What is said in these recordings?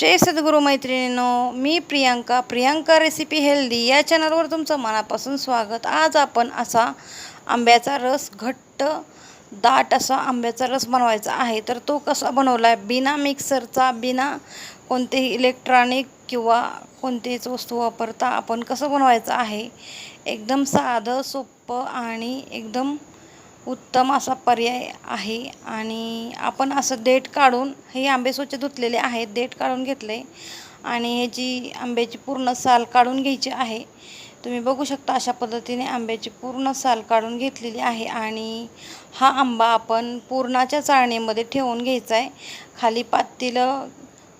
जय सद्गुरू मैत्रिणींनो मी Priyanka. Priyanka recipe healthy या चॅनलवर तुमचं मनापासून स्वागत. आज आपण असा आंब्याचा रस घट्ट दाट असा आंब्याचा रस बनवायचा आहे. तर तो कसा बनवला आहे बिना मिक्सरचा बिना कोणतेही इलेक्ट्रॉनिक किंवा कोणतीच वस्तू वापरता आपण कसं बनवायचं आहे? एकदम साधं सोपं आणि एकदम उत्तम असा पर्याय आहे आणि आपण असं देठ काढून हे आंबे स्वच्छ धुतलेले आहेत देठ काढून घेतले आणि ह्याची आंब्याची पूर्ण साल काढून घ्यायची आहे तुम्ही बघू शकता अशा पद्धतीने आंब्याची पूर्ण साल काढून घेतलेली आहे. आणि हा आंबा आपण पूर्णाच्या चाळणीमध्ये ठेवून घ्यायचा आहे खाली पातीलं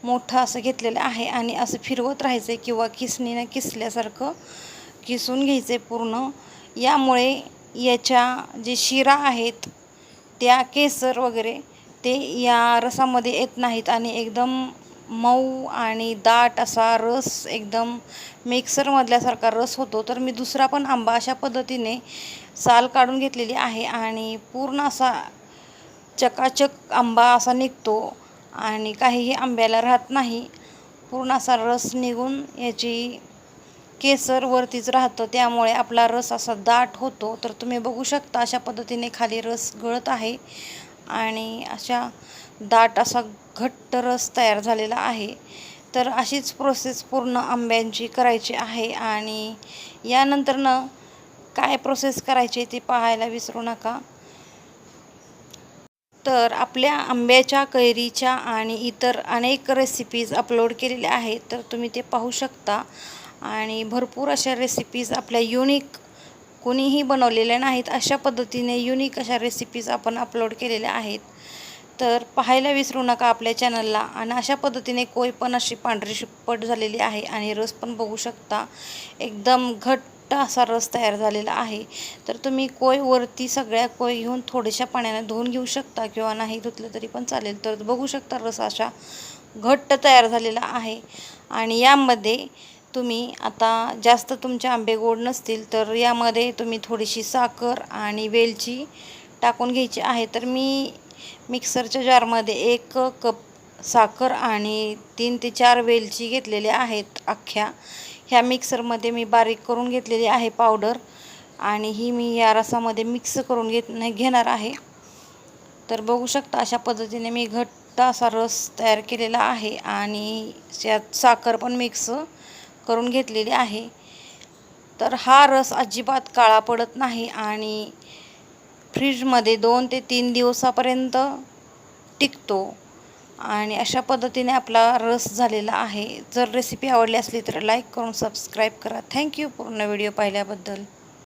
मोठं असं घेतलेलं आहे आणि असं फिरवत राहायचं आहे किंवा किसणीनं किसल्यासारखं किसून घ्यायचं आहे पूर्ण. यामुळे याच्या जे शिरा आहेत त्या केसर वगैरे ते या रसामध्ये येत नाहीत आणि एकदम मऊ आणि दाट असा रस एकदम मिक्सरमधल्यासारखा रस होतो. तर मी दुसरा पण आंबा अशा पद्धतीने साल काढून घेतलेली आहे आणि पूर्ण असा चकाचक आंबा असा निघतो आणि काहीही आंब्याला राहत नाही. पूर्ण असा रस निघून याची केसर वरतीच राहतं त्यामुळे आपला रस असा दाट होतो. तर तुम्ही बघू शकता अशा पद्धतीने खाली रस गळत आहे आणि अशा दाट असा घट्ट रस तयार झालेला आहे. तर अशीच प्रोसेस पूर्ण आंब्यांची करायची आहे आणि यानंतरनं काय प्रोसेस करायची ते पाहायला विसरू नका. तर आपल्या आंब्याच्या कैरीच्या आणि इतर अनेक रेसिपीज अपलोड केलेल्या आहेत. तर तुम्ही ते पाहू शकता. आणि भरपूर अशा रेसिपीज आपल्या युनिक कोणीही बनवलेल्या नाहीत अशा पद्धतीने युनिक अशा रेसिपीज आपण अपलोड केलेल्या आहेत. तर पाहायला विसरू नका आपल्या चॅनलला आणि अशा पद्धतीने कोय पण अशी पांढरी शिपट झालेली आहे आणि रस पण बघू शकता. एकदम घट्ट असा रस तयार झालेला आहे. तर तुम्ही कोयवरती सगळ्या कोय घेऊन थोड्याशा पाण्याने धुवून घेऊ शकता किंवा नाही धुतलं तरी पण चालेल. तर बघू शकता रस अशा घट्ट तयार झालेला आहे. आणि यामध्ये तुम्ही आता जास्त तुमचे आंबे गोड नसतील तर यामध्ये तुम्ही थोडीशी साखर आणि वेलची टाकून घ्यायची आहे. तर मी मिक्सरच्या जारमध्ये एक कप साखर आणि तीन ते चार वेलची घेतलेल्या आहेत अख्ख्या. ह्या मिक्सरमध्ये मी बारीक करून घेतलेली आहे पावडर आणि ही मी या रसामध्ये मिक्स करून घेत घेणार आहे. तर बघू शकता अशा पद्धतीने मी घट्ट असा रस तयार केलेला आहे आणि त्यात साखर पण मिक्स करून घेतलेली आहे. तर हा रस अजिबात काळा पडत नाही आणि फ्रीजमध्ये दोन ते तीन दिवसापर्यंत टिकतो. आणि अशा पद्धतीने आपला रस झालेला आहे. जर रेसिपी आवडली असली तर लाईक करून सबस्क्राईब करा. थँक्यू पूर्ण व्हिडिओ पाहिल्याबद्दल.